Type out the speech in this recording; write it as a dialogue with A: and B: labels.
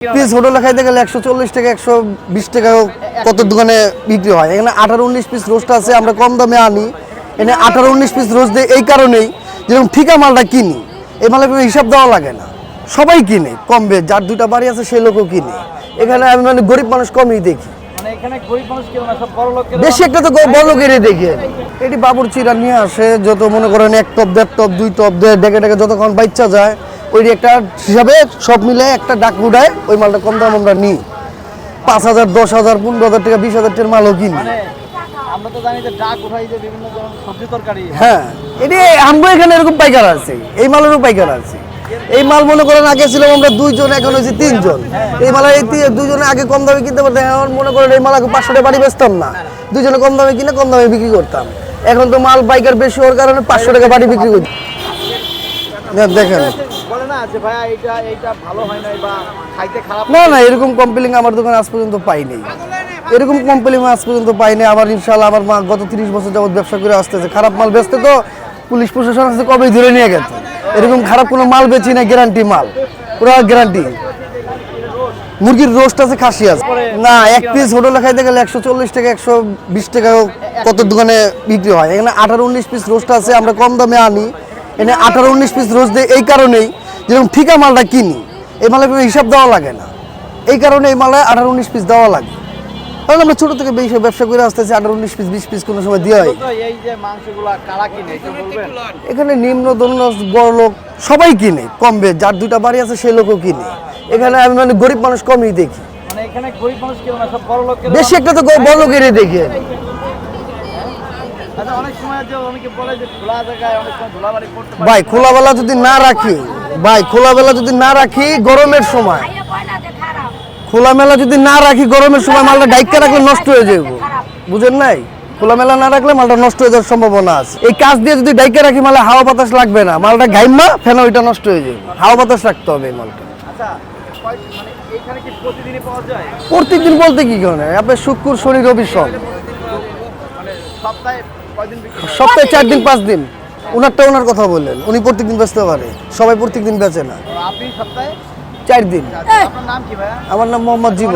A: Piece হোটেলে খাইতে গেলে একশো চল্লিশ টাকা একশো বিশ টাকা কত দোকানে বিক্রি হয়। এখানে আঠারো উনিশ পিস রোস্ট আছে আমরা কম দামে আনি। এখানে আঠারো উনিশ পিস রোস্ট দিই এই কারণেই যেরকম ঠিকা মালটা কিনি এই মালের কোনো হিসাব দেওয়া লাগে না। সবাই কিনে কম বেশ। যার দুইটা বাড়ি আছে সেই লোকও কিনে। এখানে আমি মানে গরিব মানুষ কমই দেখি।
B: মানে
A: বেশি একটা তো বড় লোকেরই দেখি। এটি বাবুর চিরা নিয়ে আসে যত মনে করেন এক টপ দেড় টপ দুই টপ দেড় ডেকে ডেকে যতক্ষণ বাচ্চা যায় ওই একটা হিসাবে সব মিলে একটা ডাক উঠায় ওই মালটা কম দাম আমরা নিই। পাঁচ হাজার দশ হাজার পনেরো হাজার টাকা বিশ হাজার টাকার মালও কিনি।
B: মানে আমরা তো জানি যে ডাক উঠাই যে বিভিন্ন সবজি তরকারি।
A: হ্যাঁ এটি আমরা এখানে এরকম পাইকার আছে এই মালেরও পাইকার আছে। এই মাল মনে করেন আগে ছিলাম আমরা দুইজন এখন হয়েছি তিনজন। এই মালের এই দুইজনে আগে কম দামে কিনতে পারতাম এখন মনে করেন এই মাল আগে পাঁচশো টাকা বাড়ি বেচতাম না। দুইজনে কম দামে কিনে কম দামে বিক্রি করতাম। এখন তো মাল পাইকার বেশি হওয়ার কারণে পাঁচশো টাকা বাড়ি বিক্রি দেখ- দেখেন।
B: যে ভাইয়া এইটা এইটা ভালো হয় নাই বা খাইতে খারাপ
A: না না এরকম কমপ্লেন আমার দোকানে আজ পর্যন্ত পাইনি। এরকম কমপ্লেন আজ পর্যন্ত পাইনি। আবার ইনশাল্লাহ আমার মা গত তিরিশ বছর যাবত ব্যবসা করে আসতেছে। খারাপ মাল বেচতে তো পুলিশ প্রশাসন আসতে কবেই ধরে নিয়ে গেছে? এরকম খারাপ কোনো মাল বেচি না গ্যারান্টি মাল। পুরো গ্যারান্টি মুরগির রোস্ট আছে খাসি আছে। না এক পিস হোটেলে খাইতে গেলে একশো চল্লিশ টাকা একশো বিশ টাকা কত দোকানে বিক্রি হয়। এখানে আঠারো উনিশ পিস রোস্ট আছে আমরা কম দামে আনি। এখানে আঠারো উনিশ পিস রোস্ট দিই এই কারণেই যেরকম ঠিকা মালটা কিনি এই মালের কোনো হিসাব দেওয়া লাগে না। এই কারণে এই মালে আঠারো উনিশ পিস দেওয়া লাগে। কারণ আমরা ছোটো থেকে বেশি ব্যবসা করে আসতেছি আঠারো উনিশ পিস বিশ পিস কোনো সময় দেওয়া হয় এখানে নিম্ন ধন্য বড় লোক সবাই কিনে কম বেশ। যার দুইটা বাড়ি আছে সেই লোকও কিনে। এখানে আমি মানে গরিব মানুষ কমই দেখি।
B: মানে
A: বেশি একটা তো বড় লোকেরই দেখি আমি। ভাই খোলাবেলা যদি না রাখি ভাই খোলাবেলা যদি না রাখি গরমের সময়। খোলামেলা যদি না রাখি গরমের সময় মালটা ডাইকা রাখলে নষ্ট হয়ে যাবে বুঝেন নাই? খোলামেলা না রাখলে মালটা নষ্ট হয়ে যাওয়ার সম্ভাবনা আছে। এই কাজ দিয়ে যদি ডাইকা রাখি মালে হাওয়া বাতাস লাগবে না। মালটা ঘাইমা ফেন ওইটা নষ্ট হয়ে যাবে হাওয়া বাতাস রাখতে হবে এই মালটা।
B: আচ্ছা কয়- মানে এখানে কি প্রতিদিনই পাওয়া যায়?
A: প্রত্যেকদিন বলতে কি কারণে? আপনার শুক্র শনি রবি সব।
B: মানে সপ্তাহে?
A: সপ্তাহে চার দিন পাঁচ দিন। ওনারটা ওনার কথা বললেন। উনি প্রত্যেকদিন বেচতে পারে। সবাই প্রত্যেকদিন বেচে না।
B: আপনি সপ্তাহে?
A: চার দিন।
B: আপনার নাম কি ভাইয়া?
A: আমার নাম মোহাম্মদ জীবন।